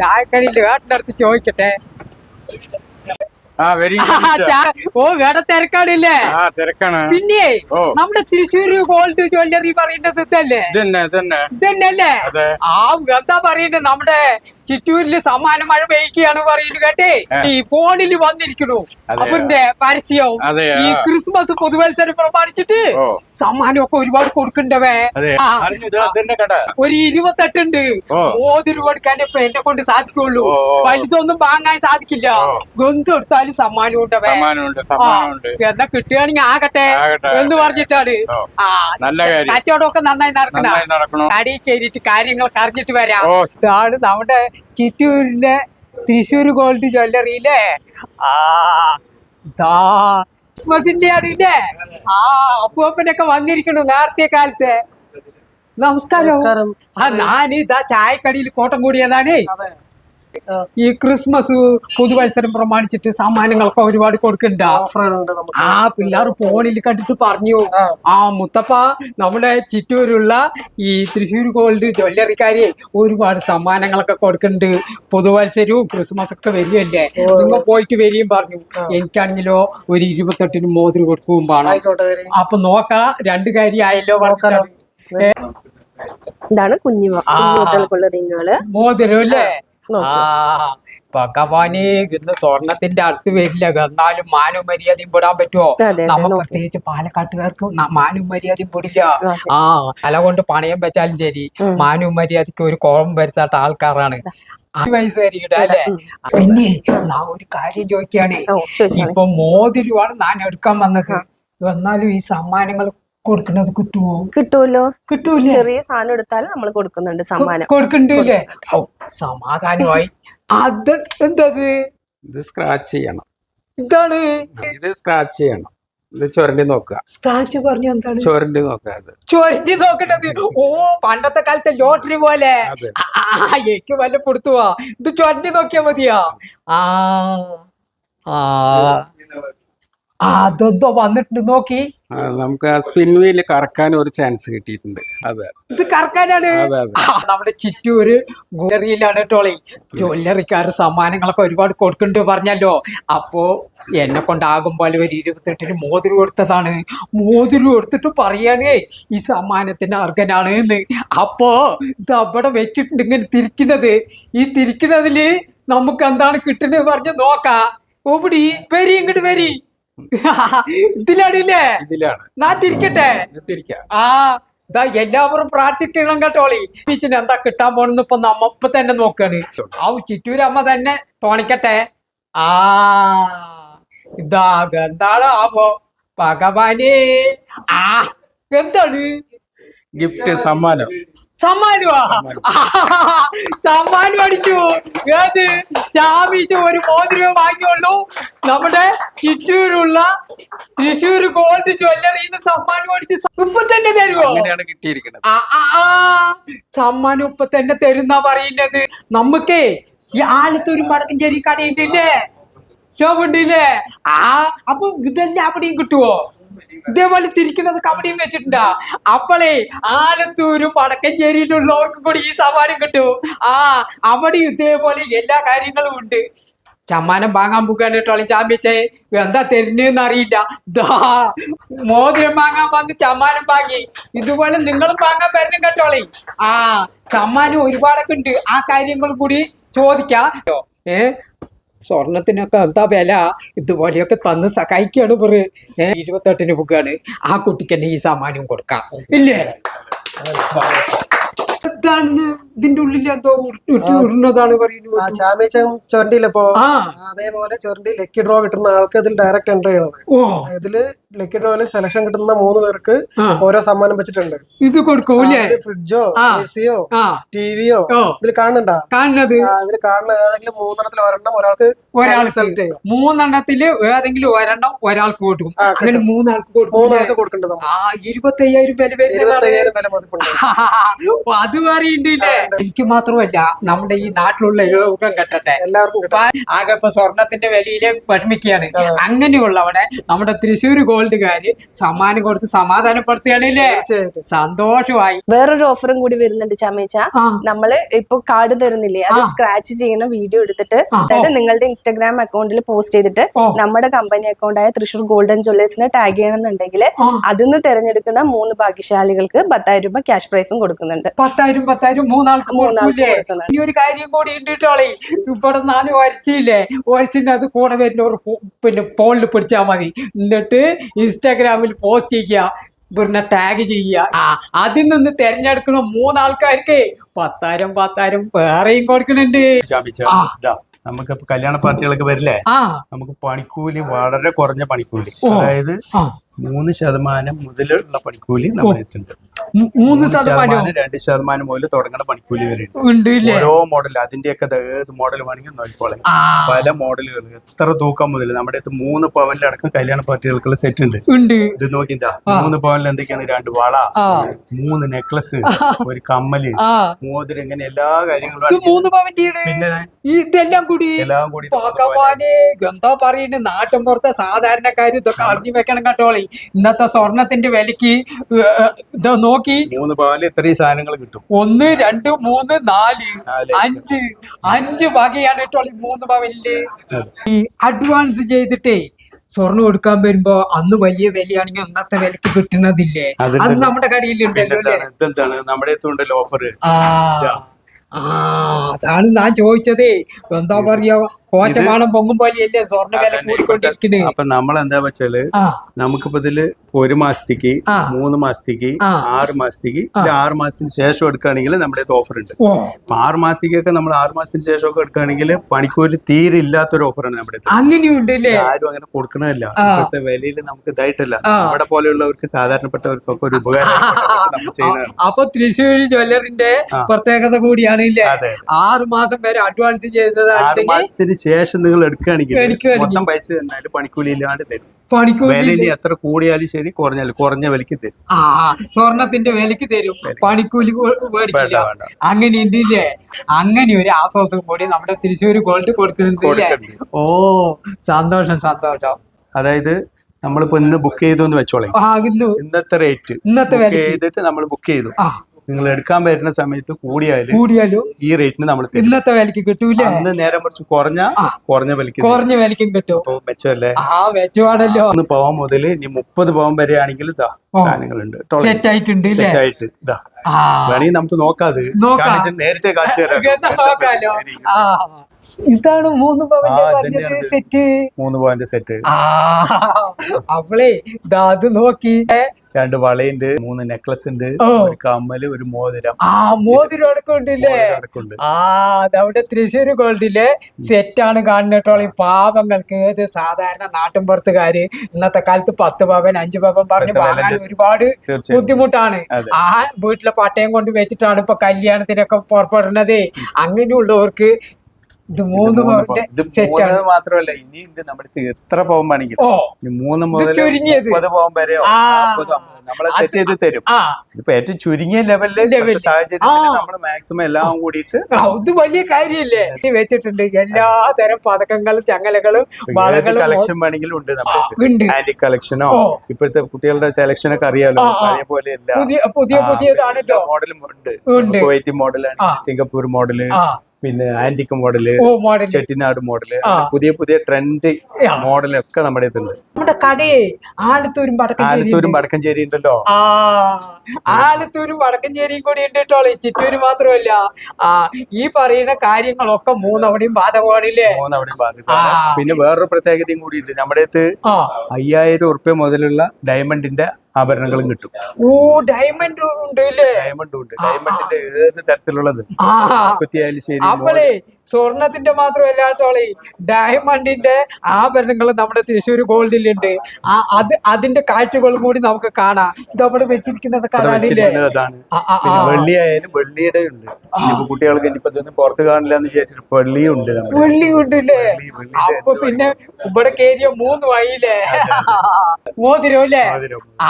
ചായക്കടയിൽ ഏട്ടന്റെ അടുത്ത് ചോദിക്കട്ടെ? ഓ വേട തിരക്കാണില്ലേ തിരക്കാണ്. പിന്നെ നമ്മുടെ തൃശ്ശൂർ ഗോൾഡ് ജ്വല്ലറി പറയുന്നത് ഇതല്ലേ? ഇതന്നെ ഇതന്നെ. ഇതന്നെയല്ലേ. ആ എന്താ പറയുന്നത് നമ്മുടെ ചിറ്റൂരിൽ സമ്മാനം മഴ പെയ്ക്കുകയാണ് പറയുന്നത് കേട്ടേ? ഈ ഫോണിൽ വന്നിരിക്കുന്നു? അവരുടെ പരസ്യവും ഈ ക്രിസ്മസ് പുതുവത്സരം പ്രമാണിച്ചിട്ട് സമ്മാനമൊക്കെ സമ്മാനം ഒക്കെ ഒരുപാട് കൊടുക്കണ്ടവേ ഒരു ഇരുപത്തെട്ടുണ്ട്. ഓ. മോതിരം കൊടുക്കാൻ ഇപ്പൊ എന്നെ കൊണ്ട് സാധിക്കുള്ളൂ. വലുതൊന്നും വാങ്ങാൻ സാധിക്കില്ല. ഓ. എന്തെടുത്താലും സമ്മാനം ഉണ്ടവേ എന്നാ കിട്ടുകയാണെങ്കിൽ ആകട്ടെ എന്ന് പറഞ്ഞിട്ടാണ്. കച്ചവടമൊക്കെ നന്നായി നടക്കണം? കടയിൽ കയറിയിട്ട് കാര്യങ്ങളൊക്കെ അറിഞ്ഞിട്ട് വരാം. ഇതാണ് നമ്മുടെ ചിറ്റൂരിലെ തൃശ്ശൂർ ഗോൾഡ് ജ്വല്ലറിയിലെ ആ ദാ. ക്രിസ്മസിന്റെ ആടില്ലേ? ആ അപ്പൂപ്പനൊക്കെ വന്നിരിക്കണു നേരത്തെ കാലത്ത്. നമസ്കാരം. ആ ഞാൻ ഇതാ ചായക്കടിയിൽ കോട്ടം കൂടിയതാണ്. ഈ ക്രിസ്മസ് പുതുവത്സരം പ്രമാണിച്ചിട്ട് സമ്മാനങ്ങളൊക്കെ ഒരുപാട് കൊടുക്കണ്ട. ആ പിള്ളേർ ഫോണിൽ കണ്ടിട്ട് പറഞ്ഞു. ആ. മുത്തപ്പ നമ്മുടെ ചിറ്റൂരുള്ള ഈ തൃശ്ശൂർ ഗോൾഡ് ജ്വല്ലറിക്കാരി ഒരുപാട് സമ്മാനങ്ങളൊക്കെ കൊടുക്കുന്നുണ്ട് പുതുവത്സരവും ക്രിസ്മസ് ഒക്കെ വരികയല്ലേ നിങ്ങൾ പോയിട്ട് വരികയും പറഞ്ഞു. എനിക്കാണെങ്കിലോ ഒരു ഇരുപത്തെട്ടിന് മോതിരി കൊടുക്കുകയും വേണം. അപ്പൊ നോക്കാ രണ്ട് കാര്യമായല്ലോ. ഇതാണ് കുഞ്ഞു ആ. കുട്ടികൾക്കുള്ള റിങ്ങുകൾ. മോതിരം അല്ലേ. ആ ഭഗവാനെ ഇന്ന് സ്വർണത്തിന്റെ അടുത്ത് വരില്ല. എന്നാലും മാനവും മര്യാദയും പെടാൻ പറ്റുമോ അതെ, അതെ, നമ്മ നോക്ക്. പ്രത്യേകിച്ച് പാലക്കാട്ടുകാർക്ക് മാനു മാനവും മര്യാദയും പെടില്ല ആ തല കൊണ്ട് പണയം വെച്ചാലും ശരി. മാനവും മര്യാദയ്ക്ക് ഒരു കുറവും വരുത്താത്ത ആൾക്കാരാണ്. അഞ്ച് വയസ്സ് വരെ അല്ലേ? പിന്നെ നാ ഒരു കാര്യം ചോദിച്ചോളി. ഇപ്പൊ മോതിരുവാണ് ഞാൻ എടുക്കാൻ വന്നത് എന്നാലും ഈ സമ്മാനങ്ങൾ കൊടുക്കുന്നത് കിട്ടുമോ കിട്ടുമല്ലോ കിട്ടൂല? ചെറിയ സാധനം എടുത്താലും നമ്മൾ കൊടുക്കുന്നുണ്ട് സമ്മാനം. കൊടുക്കണ്ടല്ലേ? ഓ സമാധാനമായി. അത് എന്തത്? ഇത് സ്ക്രാച്ച് ചെയ്യണം. ഇതാണ്. ഇത് സ്ക്രാച്ച് ചെയ്യണം. ഇത് ചുരണ്ടി നോക്കുക. സ്ക്രാച്ച് പറഞ്ഞു എന്താണ്? ചുരണ്ടി നോക്കുക അത്. ചുരണ്ടി നോക്കണത് ഓ പണ്ടത്തെ കാലത്തെ ലോട്ടറി പോലെ. എനിക്ക് വല്ല പൊടുത്തുവാ. ഇത് ചുരണ്ടി നോക്കിയാ മതിയാ. ആ ആ, അതെന്തോ വന്നിട്ടുണ്ട് നോക്കി. നമുക്ക് സ്പിൻ വീൽ കറക്കാൻ ഒരു ചാൻസ് കിട്ടിയിട്ടുണ്ട്. അതെ. ഇത് കറക്കാനാണ്. നമ്മുടെ ചിറ്റൂര് ഗുലറിയിലാണ് ടോളി ജ്വല്ലറിക്കാർ സമ്മാനങ്ങളൊക്കെ ഒരുപാട് കൊടുക്കുന്നുണ്ട് പറഞ്ഞല്ലോ. അപ്പോ എന്നെ കൊണ്ടാകും പോലെ ഒരു ഇരുപത്തെട്ടിന് മോതിരം കൊടുത്തതാണ്. മോതിരം കൊടുത്തിട്ട് പറയാനേ ഈ സമ്മാനത്തിന് അർഹനാണ് എന്ന് അപ്പോ ഇത് അവിടെ വെച്ചിട്ടുണ്ട് ഇങ്ങനെ തിരിക്കുന്നത്. ഈ തിരിക്കുന്നതിൽ നമുക്ക് എന്താണ് കിട്ടുന്നത് പറഞ്ഞ് നോക്കാം. ഓപിടി വരി ഇങ്ങോട്ട് വരി ഇതിലാണില്ലേ? ഇതിലാണ്. ഞാൻ തിരിക്കട്ടെ. ആ ഇതാ എല്ലാവരും പ്രാർത്ഥിക്കണം കേട്ടോളി ടീച്ചറിന് എന്താ കിട്ടാൻ പോണെന്ന് ഇപ്പൊ നമ്മ ഇപ്പൊ തന്നെ നോക്കാണ്. ആ ചിറ്റൂരമ്മ തന്നെ തോണിക്കട്ടെ. ആ ഇതാ എന്താണ് ആവോ ഭഗവാനേ. ആ എന്താണ്? ഗിഫ്റ്റ് സമ്മാനം. സമ്മാനമാ സമ്മാനം അടിച്ചു. ഏത്? ചാമിച്ച് ഒരു മോതിരം വാങ്ങിയുള്ളൂ. നമ്മുടെ ചിറ്റൂരുള്ള തൃശ്ശൂർ ഗോൾഡ് സമ്മാനം അടിച്ച് ഇപ്പൊ തന്നെ തരുമോ കിട്ടിയിരിക്കുന്നത്. സമ്മാനം ഇപ്പൊ തന്നെ തരുന്ന പറയുന്നത്. നമുക്കേ ഈ ആലത്തൂർ വടക്കഞ്ചേരി കടയുണ്ടല്ലേ ആ അപ്പൊ ഇതെല്ലാം അവിടെയും കിട്ടുവോ? ഇതേപോലെ തിരിക്കുന്നത് കബഡിയും വെച്ചിട്ടുണ്ടാ. അപ്പോളേ ആലത്തൂരും വടക്കഞ്ചേരിയിലുള്ളവർക്കും കൂടി ഈ സമ്മാനം കിട്ടും. ആ അവിടെ ഇതേപോലെ എല്ലാ കാര്യങ്ങളും ഉണ്ട്. ചമ്മാനം വാങ്ങാൻ പോകാൻ കേട്ടോളി ചാമ്പിച്ചേ എന്താ തരുന്നേന്ന് അറിയില്ല. ദാ മോതിരം വാങ്ങാൻ വന്ന് ചമ്മാനം വാങ്ങി. ഇതുപോലെ നിങ്ങളും വാങ്ങാൻ വരണം കേട്ടോളി ആ ചമ്മാനം ഒരുപാടൊക്കെ ഉണ്ട്. ആ കാര്യങ്ങൾ കൂടി ചോദിക്കാം. കേട്ടോ ഏ സ്വർണത്തിനൊക്കെ എന്താ വില? ഇതുപോലെയൊക്കെ തന്ന് സഹായിക്കാണ് പെറ് ഇരുപത്തെട്ടിന് പോകുകയാണ് ആ കുട്ടിക്ക് തന്നെ ഈ സാമാന്യം കൊടുക്കാം. ഇല്ലേ? ഇതിന്റെ ഉള്ളിൽ എന്തോ ഉരുട്ടി പറയുന്നത് അതേപോലെ ചുരണ്ടി ലക്കി ഡ്രോ കിട്ടുന്ന ആൾക്ക് ഇതിൽ ഡയറക്റ്റ് എൻട്രി ചെയ്യണത് ഇതിൽ ലക്കി ഡ്രോയിൽ സെലക്ഷൻ കിട്ടുന്ന മൂന്ന് പേർക്ക് ഓരോ സമ്മാനം വെച്ചിട്ടുണ്ട്. ഇത് കൊടുക്കൂലേ ഫ്രിഡ്ജോ. എസിയോ ടിവിയോ ഇതിൽ കാണുന്നുണ്ടാ? കാണുന്നത്. ഇതിൽ കാണുന്ന ഏതെങ്കിലും മൂന്നെണ്ണത്തിൽ ഒരെണ്ണം ഒരാൾക്ക് ഒരാൾ സെലക്ട് ചെയ്യും. മൂന്നെണ്ണത്തിൽ ഏതെങ്കിലും ഒരെണ്ണം ഒരാൾക്ക് കൊടുക്കും. അങ്ങനെ മൂന്നാൾക്ക് കൊടുക്കും. മൂന്നാൾക്ക് കൊടുക്കേണ്ടത് ആ ഇരുപത്തി അയ്യായിരം വില ഇരുപത്തി അയ്യായിരം വില മതിപ്പുണ്ട്. അത് പറയുന്നില്ലേ എനിക്ക് മാത്രമല്ല നമ്മുടെ ഈ നാട്ടിലുള്ള എല്ലാവർക്കും കെട്ടട്ടെ എല്ലാവർക്കും ആകെ ഇപ്പൊ സ്വർണത്തിന്റെ വിലയിൽ വിഷമിക്കുകയാണ്. അങ്ങനെയുള്ളവടെ നമ്മുടെ തൃശ്ശൂർ ഗോൾഡുകാര് സമ്മാനം കൊടുത്ത് സമാധാനപ്പെടുത്തുകയാണല്ലേ സന്തോഷമായി. വേറൊരു ഓഫറും കൂടി വരുന്നുണ്ട് ചമേച്ച. നമ്മൾ ഇപ്പൊ കാർഡ് തരുന്നില്ലേ? അത് സ്ക്രാച്ച് ചെയ്യുന്ന വീഡിയോ എടുത്തിട്ട്. അതായത് നിങ്ങളുടെ ഇൻസ്റ്റാഗ്രാം അക്കൗണ്ടിൽ പോസ്റ്റ് ചെയ്തിട്ട് നമ്മുടെ കമ്പനി അക്കൗണ്ടായ തൃശൂർ ഗോൾഡൻ ജ്വല്ലേഴ്സിനെ ടാഗ് ചെയ്യണമെന്നുണ്ടെങ്കിൽ. അതിന്ന് തിരഞ്ഞെടുക്കുന്ന മൂന്ന് ഭാഗ്യശാലികൾക്ക് പത്തായിരം രൂപ ക്യാഷ് പ്രൈസും കൊടുക്കുന്നുണ്ട്. പത്തായിരം പത്തായിരം മൂന്നാൾക്ക് മൂന്നാൾക്ക് കൊടുക്കൂലേ ഇനി ഒരു കാര്യം കൂടി ഉണ്ട് കേട്ടോളെ ഇവിടെ നാല് വരച്ചില്ലേ? വരച്ചിന്റെ അത് കൂടെ വരുന്ന ഒരു ഫോ- പിന്നെ ഫോണിൽ പിടിച്ചാൽ മതി. എന്നിട്ട് ഇൻസ്റ്റാഗ്രാമിൽ പോസ്റ്റ് ചെയ്യുക. പിന്നെ ടാഗ് ചെയ്യുക. ആ അതിൽ നിന്ന് തെരഞ്ഞെടുക്കുന്ന മൂന്നാൾക്കാർക്ക് പത്തായിരം പത്തായിരം വേറെയും കൊടുക്കണുണ്ട്. നമുക്ക് ഇപ്പൊ കല്യാണ പാർട്ടികളൊക്കെ വരില്ലേ? ആ. നമുക്ക് പണിക്കൂലി വളരെ കുറഞ്ഞ പണിക്കൂലി. അതായത് ആ. മൂന്ന് ശതമാനം മുതലുള്ള പണിക്കൂലി നമ്മുടെ മൂ- മൂന്ന് ശതമാനം? രണ്ട് ശതമാനം മുതൽ തുടങ്ങുന്ന പണിക്കൂലി വരെ ഉണ്ട്. ഉണ്ട് ഓരോ മോഡൽ അതിന്റെയൊക്കെ ഏത് മോഡൽ വേണമെങ്കിൽ നോക്കിക്കോളെ. പല മോഡലുകൾ എത്ര തൂക്കം മുതൽ നമ്മുടെ അടുത്ത് മൂന്ന് പവനിലടക്കം കല്യാണ പാർട്ടികൾക്കുള്ള സെറ്റ് ഉണ്ട്. ഇത് നോക്കിന്താ മൂന്ന് പവനിൽ എന്തൊക്കെയാണ്? രണ്ട് വള മൂന്ന് നെക്ലസ് ഒരു കമ്മൽ മോതിരം ഇങ്ങനെ എല്ലാ കാര്യങ്ങളും മൂന്ന് പവന്റെ ഇതെല്ലാം കൂടി എല്ലാം കൂടി എന്താ പറയുന്നത് നാട്ടിൻ പുറത്തെ സാധാരണക്കാര് ഇതൊക്കെ അറിഞ്ഞു വെക്കണം കേട്ടോളി ഇന്നത്തെ സ്വർണത്തിന്റെ വിലക്ക് ഇത് നോക്കി. മൂന്ന് പവനിൽ ഇത്രയും സാധനങ്ങൾ കിട്ടും. ഒന്ന് രണ്ട് മൂന്ന് നാല്. അഞ്ച്. അഞ്ച് വകയാണ് ഈ മൂന്ന് പവനിൽ. ഈ അഡ്വാൻസ് ചെയ്തിട്ടേ സ്വർണം കൊടുക്കാൻ വരുമ്പോ അന്ന് വലിയ വിലയാണെങ്കിൽ ഇന്നത്തെ വിലക്ക് കിട്ടുന്നതില്ലേ? അത് നമ്മുടെ കടയിലുണ്ടല്ലോ നമ്മുടെ ഓഫർ ആ അതാണ് ഞാൻ ചോദിച്ചതേ. എന്താ പറയാ കോച്ചമാണം പൊങ്ങും പോലെയല്ലേ സ്വർണ വില കൂടിക്കൊണ്ടിരിക്കുന്നത് അപ്പൊ നമ്മൾ എന്താ വെച്ചാൽ നമുക്കിപ്പോ ഇതിൽ ഒരു മാസത്തേക്ക്. മൂന്ന് മാസത്തേക്ക്. ആറ് മാസത്തേക്ക് ആറ് മാസത്തിന് ശേഷം എടുക്കുകയാണെങ്കിൽ നമ്മുടെ ഓഫർ ഉണ്ട്. അപ്പൊ ആറ് മാസത്തേക്കൊക്കെ നമ്മൾ ആറ് മാസത്തിന് ശേഷം ഒക്കെ എടുക്കുകയാണെങ്കിൽ പണിക്കൂലി തീരെ ഇല്ലാത്തൊരു ഓഫറാണ് നമ്മുടെ അങ്ങനെയുണ്ടല്ലേ ആരും അങ്ങനെ കൊടുക്കണമല്ല. ഇപ്പോഴത്തെ വിലയിൽ നമുക്ക് ഇതായിട്ടല്ല. അവിടെ നമ്മുടെ പോലെയുള്ളവർക്ക് സാധാരണപ്പെട്ടവർക്കൊക്കെ ഒരു ഉപകാരം അപ്പൊ തൃശ്ശൂർ ജ്വല്ലറിന്റെ പ്രത്യേകത കൂടിയാണ് ഇല്ലേ ആറ് മാസം വരെ അഡ്വാൻസ് ആറ് ചെയ്തതാണെങ്കിൽ മാസത്തിന് ശേഷം നിങ്ങൾ എടുക്കുകയാണെങ്കിൽ. മൊത്തം പൈസ തന്നാലും പണിക്കൂലി ഇല്ലാണ്ട് തരും. പണിക്കൂലി എത്ര കൂടിയാലും ശരി കുറഞ്ഞാലും കുറഞ്ഞ വിലക്ക് തരും. ആ സ്വർണത്തിന്റെ വിലക്ക് തരും. പണിക്കൂലി മേടിക്കില്ല. അങ്ങനെ ഉണ്ടല്ലേ? അങ്ങനെ ഒരു ആശ്വാസം കൂടി നമ്മുടെ തൃശ്ശൂർ ഗോൾഡ് കൊടുക്കുന്നുണ്ട് ഓ സന്തോഷം സന്തോഷം. അതായത് നമ്മളിപ്പോ ഇന്ന് ബുക്ക് ചെയ്തു എന്ന് വെച്ചോളേ. ഇന്നത്തെ റേറ്റ് ഇന്നത്തെ ചെയ്തിട്ട് നമ്മൾ ബുക്ക് ചെയ്തു. നിങ്ങൾ എടുക്കാൻ വരുന്ന സമയത്ത് കൂടിയാലും കൂടിയാലും? ഈ റേറ്റിന് നമ്മൾ ഇന്നത്തെ വിലക്ക് കിട്ടൂല അന്ന് നേരം കുറച്ച് കുറഞ്ഞ. കുറഞ്ഞ വിലക്ക്. കുറഞ്ഞ വിലക്കും കിട്ടും. അപ്പൊ മെച്ചമല്ലേ? ആ മെച്ചമാണല്ലോ. ഒന്ന് പവൻ മുതൽ ഇനി മുപ്പത് പവൻ വരെ ആണെങ്കിൽ ഇതാ. സാധനങ്ങളുണ്ട്. സെറ്റ് ആയിട്ടുണ്ട് ഇല്ലേ? സെറ്റ് ആയിട്ട് ഇതാ ആ. വേണമെങ്കിൽ നമുക്ക് നോക്കാതെ നോക്കാം. കാണിച്ച് തരാം. ഇതാണ് മൂന്ന് പവന്റെ പറഞ്ഞത് സെറ്റ് മൂന്ന് പവന്റെ സെറ്റ് അവളെ ദാത് അത് നോക്കി. രണ്ട് വളയുണ്ട് മൂന്ന് നെക്ലസ് ഉണ്ട്. ഒരു കമ്മൽ ഒരു മോതിരം. ആ മോതിരം അടക്കമുണ്ടല്ലേ. ആ അതവിടെ തൃശ്ശൂർ ഗോൾഡിലെ സെറ്റാണ് ഈ പാവങ്ങൾക്ക് ഏത് സാധാരണ നാട്ടിൻപുറത്തുകാര് ഇന്നത്തെ കാലത്ത് പത്ത് പവൻ അഞ്ചു പവൻ പറഞ്ഞ് വാങ്ങാൻ ഒരുപാട് ബുദ്ധിമുട്ടാണ്. ആ വീട്ടിലെ പട്ടയം കൊണ്ട് വെച്ചിട്ടാണ് ഇപ്പൊ കല്യാണത്തിനൊക്കെ പുറപ്പെടുന്നത്. അങ്ങനെയുള്ളവർക്ക് ഇത് മൂന്ന് മൂന്ന് മാത്രമല്ല ഇനി ഉണ്ട് നമ്മുടെ എത്ര വേണമെങ്കിലും. ഓ മൂന്ന് മുതൽ. മുപ്പത് പോകുമ്പോ വരെയോ നമ്മളെ സെറ്റ് ചെയ്ത് തരും. ഇതിപ്പോ ഏറ്റവും ചുരുങ്ങിയ ലെവലിൽ. സാഹചര്യത്തിൽ. നമ്മൾ മാക്സിമം എല്ലാം കൂടിയിട്ട് ഇത് വലിയ കാര്യമില്ലേ? വെച്ചിട്ടുണ്ട്. എല്ലാ തരം പതക്കങ്ങളും ചങ്ങലകളും കളക്ഷൻ വേണമെങ്കിലും ഉണ്ട് നമ്മുടെ ആന്റി കളക്ഷനോ. ഇപ്പോഴത്തെ കുട്ടികളുടെ സെലക്ഷൻ ഒക്കെ അറിയാലോ. പഴയ പോലെയല്ല പുതിയ പുതിയ മോഡലും ഉണ്ട്. കുവൈറ്റ് മോഡലാണ് സിംഗപ്പൂർ മോഡൽ പിന്നെ ആന്റിക് മോഡൽ ചെട്ടിനാട് മോഡൽ പുതിയ പുതിയ ട്രെൻഡ് മോഡലൊക്കെ നമ്മുടെ ഇതുണ്ട്. നമ്മുടെ കടയെ ആലത്തൂരും ആലത്തൂരും വടക്കഞ്ചേരി ഉണ്ടല്ലോ. ആലത്തൂരും വടക്കഞ്ചേരിയും കൂടി ഉണ്ട് കേട്ടോളെ ചിറ്റൂര് മാത്രമല്ല. ആ ഈ പറയുന്ന കാര്യങ്ങളൊക്കെ മൂന്നവിടെയും ബാധകമാണില്ലേ? മൂന്ന് ബാധകമാണ്. പിന്നെ വേറൊരു പ്രത്യേകതയും കൂടി ഉണ്ട്. നമ്മുടെ അടുത്ത് അയ്യായിരം ഉറുപ്പ്യ മുതലുള്ള ഡയമണ്ടിന്റെ ആഭരണങ്ങളും കിട്ടും. ഓ ഡയമണ്ട് ഉണ്ട്. ഡയമണ്ട് ഉണ്ട് ഡയമണ്ടിന്റെ ഏത് തരത്തിലുള്ളത്? കുത്തിയായാലും ശരി സ്വർണത്തിന്റെ മാത്രമല്ല ടോളി. ഡയമണ്ടിന്റെ ആഭരണങ്ങൾ നമ്മുടെ തൃശ്ശൂർ ഗോൾഡിലുണ്ട് ആ അത് അതിന്റെ കാഴ്ചകളും കൂടി നമുക്ക് കാണാം. ഇത് അവിടെ വെച്ചിരിക്കുന്നത് കാണാനില്ലേ വെള്ളിയുടെ ഉണ്ട്. കുട്ടികൾക്ക് ഇനിയിപ്പോ ഇതൊന്നും പുറത്ത് കാണില്ല എന്ന് വിചാരിച്ചിട്ട് അപ്പൊ പിന്നെ ഇവിടെ കേരിയ മൂന്ന് വൈയില്ലേ മോതിരം. അല്ലേ ആ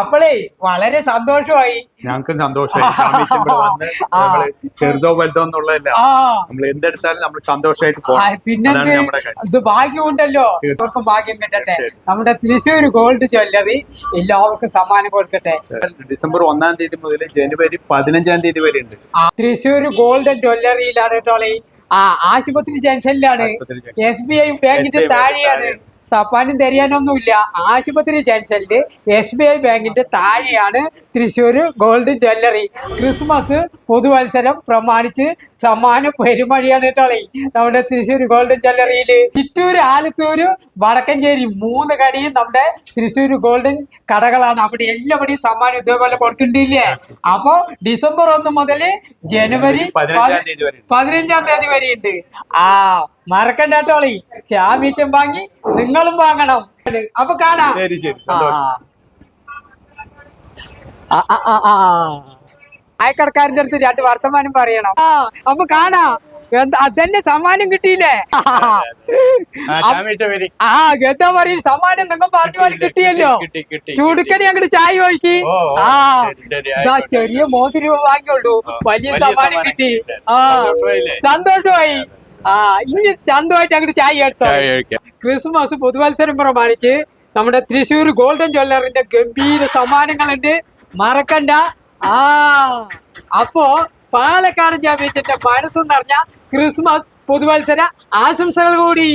അപ്പളേ വളരെ സന്തോഷമായി. ഞങ്ങൾക്ക് സന്തോഷമായി. ചെറുതോ വലുതോ എന്നുള്ളതല്ല നമ്മൾ നമ്മൾ എന്തെടുത്താലും നമ്മൾ സന്തോഷമായിട്ട് പോകാം പിന്നെ ഇത് ഭാഗ്യമുണ്ടല്ലോ. എല്ലാവർക്കും ഭാഗ്യം കിട്ടട്ടെ. നമ്മുടെ തൃശ്ശൂർ ഗോൾഡ് ജ്വല്ലറി എല്ലാവർക്കും സമ്മാനം കൊടുക്കട്ടെ. ഡിസംബർ ഒന്നാം തീയതി മുതൽ ജനുവരി പതിനഞ്ചാം തീയതി വരെ ഉണ്ട്. തൃശ്ശൂർ ഗോൾഡ് ജ്വല്ലറിയിലാണ് കേട്ടോളെ ആ ആശുപത്രി ജംഗ്ഷനിലാണ്. എസ് ബി ഐ ബാങ്കിന്റെ താഴെയാണ്. തപ്പാനും തെരിയാനൊന്നുമില്ല. ആശുപത്രി ജംഗ്ഷനിൽ എസ് ബി ഐ ബാങ്കിന്റെ താഴെയാണ് തൃശ്ശൂർ ഗോൾഡ് ജ്വല്ലറി. ക്രിസ്മസ് പുതുവത്സരം പ്രമാണിച്ച് സമ്മാന പെരുമഴിയാണ് കേട്ടോളെ നമ്മുടെ തൃശ്ശൂർ ഗോൾഡ് ജ്വല്ലറിയിൽ ചിറ്റൂർ ആലത്തൂര് വടക്കഞ്ചേരി മൂന്ന് കടിയും നമ്മുടെ തൃശ്ശൂർ ഗോൾഡൻ കടകളാണ്. അവിടെ എല്ലാവിടെയും സമ്മാനം ഇതേപോലെ കൊടുക്കണ്ടില്ലേ? അപ്പോ ഡിസംബർ ഒന്ന് മുതൽ ജനുവരി. പതിനഞ്ചാം തീയതി വരെ ഉണ്ട്. ആ മറക്കണ്ട കേട്ടോളി ചാമ്പ്യൻഷം വാങ്ങി നിങ്ങളും വാങ്ങണം. അപ്പൊ കാണാം. ശരി ശരി. അയക്കടക്കാരന്റെ അടുത്ത് രണ്ട് വർത്തമാനം പറയണം. അപ്പൊ കാണാം. അതെന്നെ സമ്മാനം കിട്ടിയില്ലേ? ആ ഗന്ധ എന്താ പറയും? സമ്മാനം നിങ്ങൾ പറഞ്ഞ പോലെ കിട്ടിയല്ലോ. കിട്ടി കിട്ടി ചുടുക്കനി അങ്ങോട്ട് ചായ ഒഴിക്കി. ആ. ചെറിയ മോതിരി വാങ്ങിയുള്ളൂ. വലിയ സമ്മാനം കിട്ടി. ആ. സന്തോഷമായി. ആ ഇനി ചന്തമായിട്ട് അങ്ങോട്ട് ചായ എടുത്തോ? ക്രിസ്മസ് പുതുവത്സരം പ്രമാണിച്ച് നമ്മുടെ തൃശ്ശൂർ ഗോൾഡൻ ജ്വല്ലറിന്റെ ഗംഭീര സമ്മാനങ്ങളുണ്ട്. മറക്കണ്ട. ആ അപ്പോ പാലക്കാട് ജാമ്യത്തിന്റെ മനസ്സ് നിറഞ്ഞ ക്രിസ്മസ് പുതുവത്സര ആശംസകൾ കൂടി.